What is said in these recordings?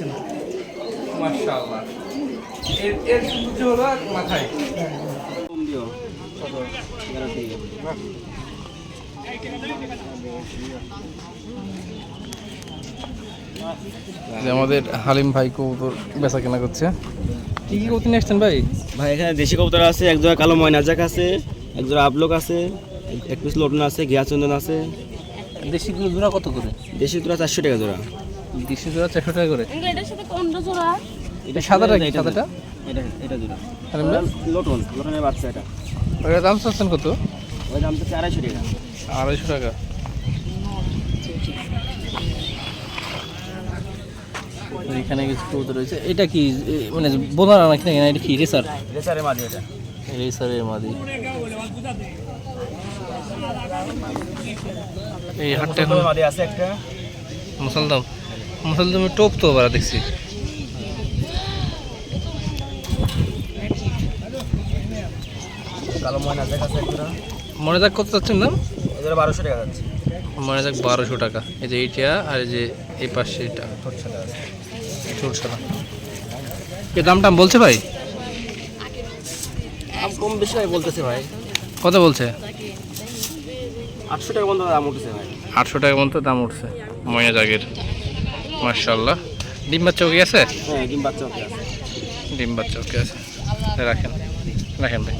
যাচ্ছে না মাশাআল্লাহ। এর এর সৌন্দর্য হলো মাথায়। কম দিও গ্যারান্টি যে আমাদের হালিম ভাই কবুতর বেচা কেনা করছে। কি কি কবুতর নিয়ে আসছেন ভাই? ভাই এখানে দেশি কবুতর আছে এক জোড়া কালো ময়না জাক আছে এক জোড়া আপলোক আছে এক পিস লোটন আছে ঘিয়া চন্দন আছে। দেশিগুলো জোড়া কত করে? দেশি জোড়া চারশো টাকা জোড়া। দেশি জোড়া চারশো টাকা করে। এটার সাথে কোনটা জোড়া? এটা সাদাটা কি? সাদাটা? এটা এটা জোড়া। লোটন লোটনের বাচ্চা এটা। ওটার দাম চাচ্ছেন কত? ওই দাম তো আড়াইশো টাকা। আড়াইশো টাকা। এখানে কিছু কবুতর রয়েছে। এটা কি এ, মানে বোনার নাকি না? এটা কি রেসার? রেসারের মাঝে এটা। রেসারের মাদি। এই হাটটা এখন? মাঝে আছে একটা? মুসলদম মুসলদমের টোপ তো আবার দেখছি। মনে যাক কত চাচ্ছেন দাম বারোশো টাকা যাচ্ছে। মনে যাক বারোশো টাকা। এই যে এইটা আর এই যে এই পাশে এটা। ছোট ছোট আছে এ দাম টাম বলছে ভাই? কম বেশি বলতেছে ভাই। কত বলছে? আটশো টাকা পর্যন্ত দাম উঠছে ভাই। আটশো টাকা পর্যন্ত দাম উঠছে ময়না জাগের মার্শাল্লাহ ডিম বাচ্চা ওকে আছে? হ্যাঁ ডিম বাচ্চা ওকে আছে। ডিম বাচ্চা ওকে আছে। রাখেন রাখেন ভাই।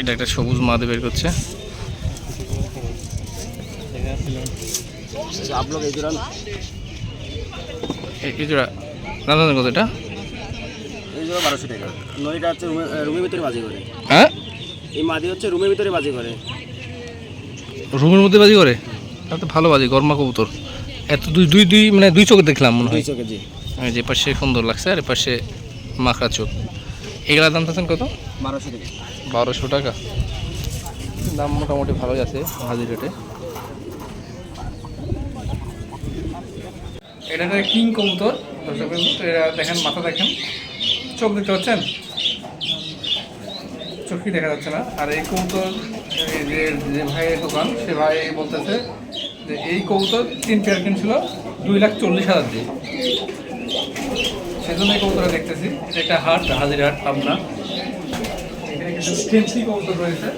এটা একটা সবুজ মাদে বের করছে। দাম জানেন কত এটা? বারোশো টাকা। নয়টা হচ্ছে রুমের ভিতরে বাজি করে। হ্যাঁ? এই মাদি হচ্ছে রুমের ভিতরে বাজি করে। রুমের মধ্যে বাজি করে? তাহলে তো ভালো বাজি গরমা কবুতর। এত দুই দুই দুই মানে দুই চোখ দেখলাম মনে হয়। কেজি এই যে পাশে সুন্দর লাগছে আর পাশে মাখা চোখ। এগুলার দাম চাচ্ছেন কত? বারোশো টাকা। বারোশো টাকা। দাম মোটামুটি ভালোই আছে হাজি রেটে। এটা একটা কিং কবুতর। দর্শক দেখেন মাথা দেখেন। চোখ দেখতে পাচ্ছেন? চোখই দেখা যাচ্ছে না। আর এই এই যে যে ভাইয়ের দোকান, সে ভাই বলতেছে যে এই কবুতর তিন পেয়ার কিনছিল দুই লাখ চল্লিশ হাজার দিয়ে। সেজন্য এই কবুতরটা দেখতেছি। একটা হাট, হাজির হাট, পাবনা। এখানে কিছু রয়েছে।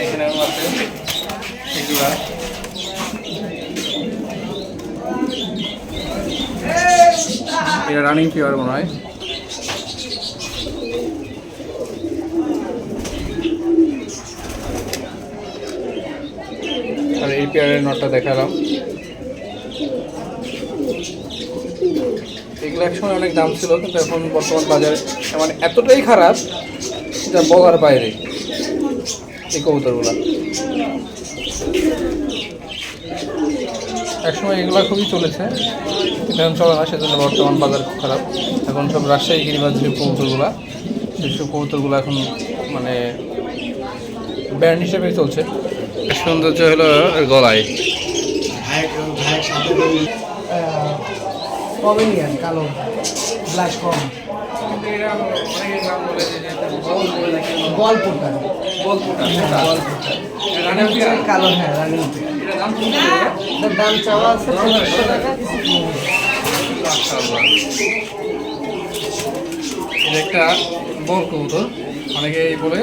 এখানে এটা রানিং পিওর মনে হয়। এই পেয়ারের নটটা দেখালাম। এগুলো একসময় অনেক দাম ছিল, কিন্তু এখন বর্তমান বাজারে মানে এতটাই খারাপ যা বলার বাইরে এই কবুতরগুলো। একসময় এগুলো খুবই চলেছে এখন চলে না, সেজন্য বর্তমান বাজার খুব খারাপ। এখন সব রাজশাহী, গিরিবাজ যে কবুতরগুলো সেসব কবুতরগুলো এখন মানে ব্র্যান্ড হিসেবেই চলছে। সৌন্দর্য হলো গলায়। কমেডিয়ান কালো ব্ল্যাক কম। গল্পটা কালো হ্যাঁ রানিং দাম চাওয়া আছে পঁচিশশো টাকা কিছু কম হবে। এটা একটা বল কবুতর। অনেকে বলে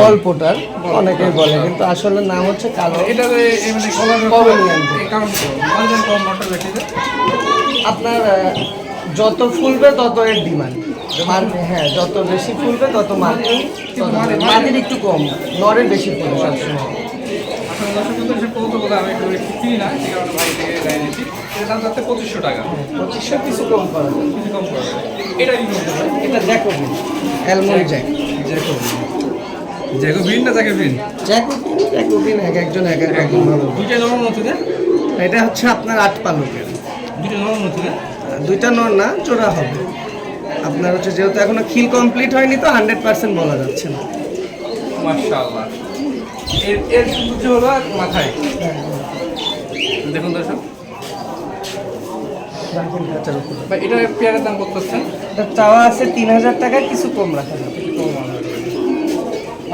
গল্পটার অনেকেই বলে কিন্তু আসলে নাম হচ্ছে কালো। এটা এই মানে আপনার যত ফুলবে তত এর ডিমান্ড। হ্যাঁ যত বেশি ফুলবে তত মার্কেট মাটির একটু কম। নরের বেশি ফুলবে সবসময়। কবুতরগুলো আমি একটু চিনি না সে কারণে ভাই থেকে নিয়েছি এটার দাম যাচ্ছে পঁচিশশো টাকা। পঁচিশশো কিছু কম করা কিছু কম এটা? এটা jacobin. Almond jack. Jacobin. Jacobin না জ্যাকোবিন জ্যাকোবিন জ্যাকোবিন এক একজন এক এক রকম ভালো দুইটা নরম মতো না? এটা হচ্ছে আপনার আট পালকের। দুইটা নরম মতো না? দুইটা নর না জোড়া হবে। আপনার হচ্ছে যেহেতু এখনও খিল কমপ্লিট হয়নি তো হান্ড্রেড পার্সেন্ট বলা যাচ্ছে না। মাশাআল্লাহ। এর এর সৌন্দর্য হলো মাথায়। দেখুন দর্শক। এটা পেয়ারের দাম কত চাওয়া আছে তিন হাজার টাকা কিছু কম রাখা যাবে।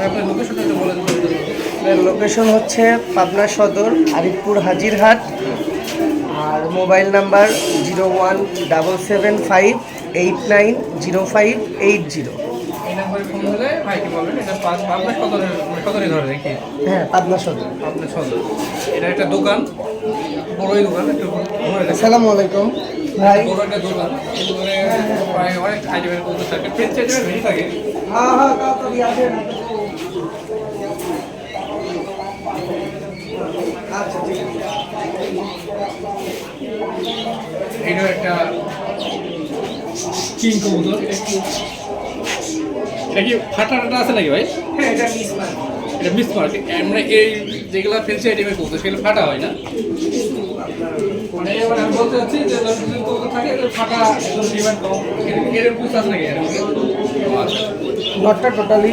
আপনার লোকেশনটা বলে দিন। লোকেশন হচ্ছে পাবনা সদর আরিফপুর হাজিরহাট। আর mobile number zero one double seven five eight nine zero five eight zero. এই নাম্বারে ফোন হলে ভাইকে বলবেন এটা পাঁচ- আপনার সদরে মানে ধরে নাকি? হ্যাঁ পাবনা সদর। আপনার সদর। এটা একটা দোকান বড়ই দোকান একটু আসসালামু আলাইকুম। ভাই। বড় একটা দোকান এই দোকানে প্রায় অনেক আইটেমের কবুতর থাকে। ফ্রেঞ্চ আইটেমের বেশি থাকে। হ্যাঁ হ্যাঁ আচ্ছা ঠিক আছে। এইটাও একটা কিং কবুতর। এটা কি ফাটা টাটা আছে নাকি ভাই? হ্যাঁ এটা মিস ম্যাম এটা আমরা এই যেগুলো ফেন্সি আইটেমের কবুতর সেগুলো ফাটা হয় না। মানে এবার আমি বলতে চাচ্ছি যে দশ দিন থাকে ফাটা ডিমান্ড কম। এর- এর পুষ আছে নাকি এর মধ্যে? ও নটটা টোটালি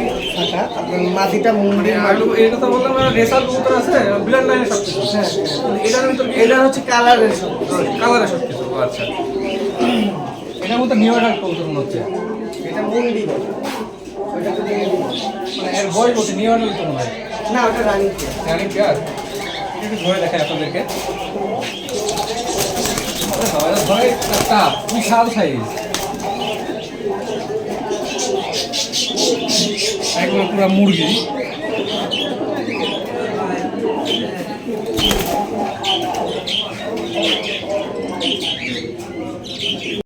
আপনার মাটিটা মানে মুন্ডির আলু বললাম রেসার কবুতর আছে সব কিছু। হ্যাঁ এটার এটা হচ্ছে কালারের সব কিছু। আচ্ছা। এটার মধ্যে নিউ কবুতর হচ্ছে। এটা মুন্ডি তো। মানে এর বয়স বলছে নিউ একটা তো নয়। না ওটা রানি কি? আর একটু ধরে দেখাই আপনাদেরকে। ধরে বিশাল সাইজ একবার পুরো মুরগি।